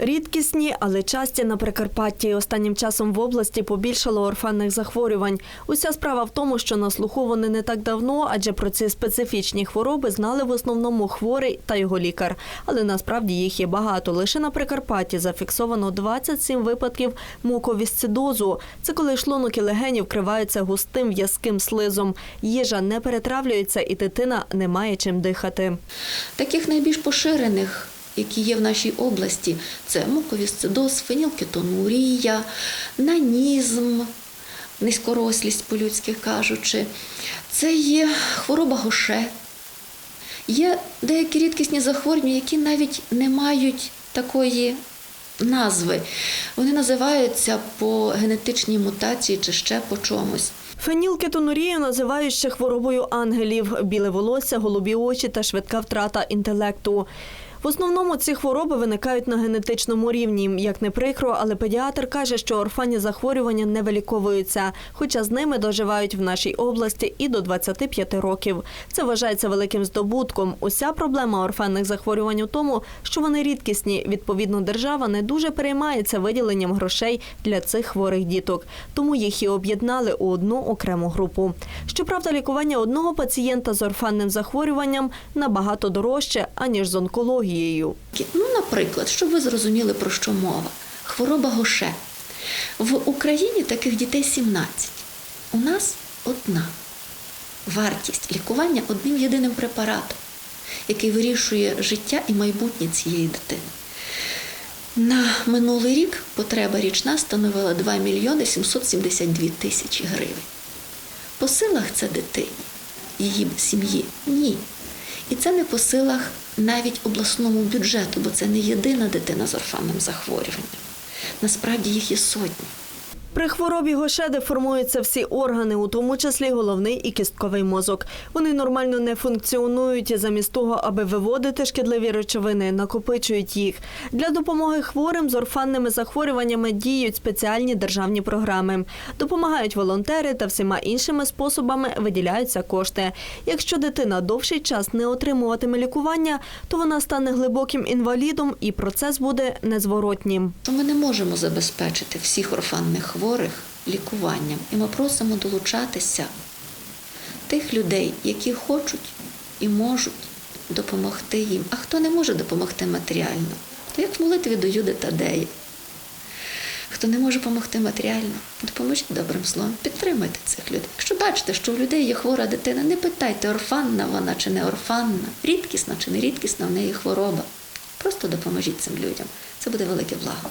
Рідкісні, але часті на Прикарпатті. Останнім часом в області побільшало орфанних захворювань. Уся справа в тому, що на слуху вони не так давно, адже про ці специфічні хвороби знали в основному хворий та його лікар. Але насправді їх є багато. Лише на Прикарпатті зафіксовано 27 випадків муковісцидозу. Це коли шлунок і легені вкриваються густим в'язким слизом. Їжа не перетравлюється і дитина не має чим дихати. Таких найбільш поширених, які є в нашій області, це муковісцидоз, фенілкетонурія, нанізм, низькорослість по-людськи кажучи. Це є хвороба гоше. Є деякі рідкісні захворювання, які навіть не мають такої назви. Вони називаються по генетичній мутації чи ще по чомусь. Фенілкетонурію називають ще хворобою ангелів, біле волосся, голубі очі та швидка втрата інтелекту. В основному ці хвороби виникають на генетичному рівні. Як не прикро, але педіатр каже, що орфанні захворювання не виліковуються, хоча з ними доживають в нашій області і до 25 років. Це вважається великим здобутком. Уся проблема орфанних захворювань у тому, що вони рідкісні. Відповідно, держава не дуже переймається виділенням грошей для цих хворих діток, тому їх і об'єднали у одну окрему групу. Щоправда, лікування одного пацієнта з орфанним захворюванням набагато дорожче аніж з онкологією. Ну, наприклад, щоб ви зрозуміли, про що мова. Хвороба Гоше. В Україні таких дітей 17. У нас одна. Вартість лікування одним єдиним препаратом, який вирішує життя і майбутнє цієї дитини. На минулий рік потреба річна становила 2 мільйони 772 тисячі гривень. По силах це дитині, її сім'ї? Ні. І це не по силах навіть обласному бюджету, бо це не єдина дитина з орфанним захворюванням. Насправді їх є сотні. При хворобі Гоше деформуються всі органи, у тому числі головний і кістковий мозок. Вони нормально не функціонують замість того, аби виводити шкідливі речовини, накопичують їх. Для допомоги хворим з орфанними захворюваннями діють спеціальні державні програми. Допомагають волонтери та всіма іншими способами виділяються кошти. Якщо дитина довший час не отримуватиме лікування, то вона стане глибоким інвалідом і процес буде незворотнім. Ми не можемо забезпечити всіх орфанних хворих лікуванням. І ми просимо долучатися тих людей, які хочуть і можуть допомогти їм. А хто не може допомогти матеріально, то як в молитві до Юди Тадея. Хто не може допомогти матеріально, допоможіть добрим словом, підтримайте цих людей. Якщо бачите, що у людей є хвора дитина, не питайте, орфанна вона чи не орфанна, рідкісна чи не рідкісна в неї хвороба. Просто допоможіть цим людям. Це буде велике благо.